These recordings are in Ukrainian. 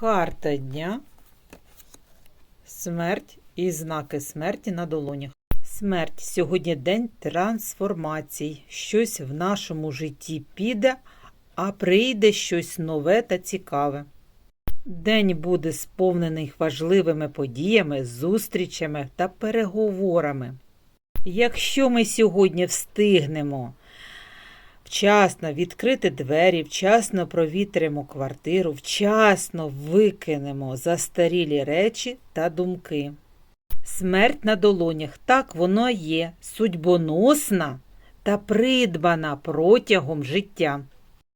Карта дня. Смерть і знаки смерті на долонях. Смерть сьогодні день трансформацій. Щось в нашому житті піде, а прийде щось нове та цікаве. День буде сповнений важливими подіями, зустрічами та переговорами. Якщо ми сьогодні встигнемо вчасно відкрити двері, вчасно провітримо квартиру, вчасно викинемо застарілі речі та думки. Смерть на долонях так воно є, судьбоносна та придбана протягом життя.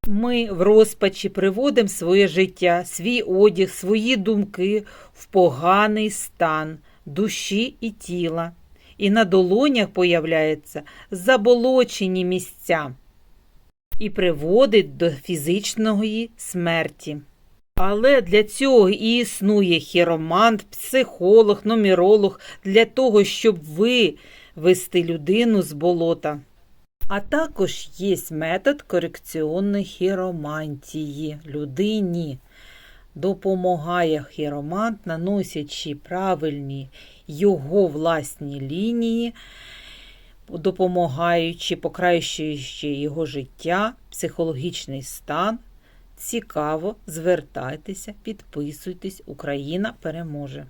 Ми в розпачі приводимо своє життя, свій одяг, свої думки в поганий стан душі і тіла. І на долонях появляються заболочені місця і приводить до фізичної смерті. Але для цього і існує хіромант, психолог, нумеролог для того, щоб вивести людину з болота. А також є метод корекційної хіромантії людині. Допомагає хіромант, наносячи правильні його власні лінії, допомагаючи, покращуючи його життя, психологічний стан. Цікаво, звертайтеся, підписуйтесь, Україна переможе!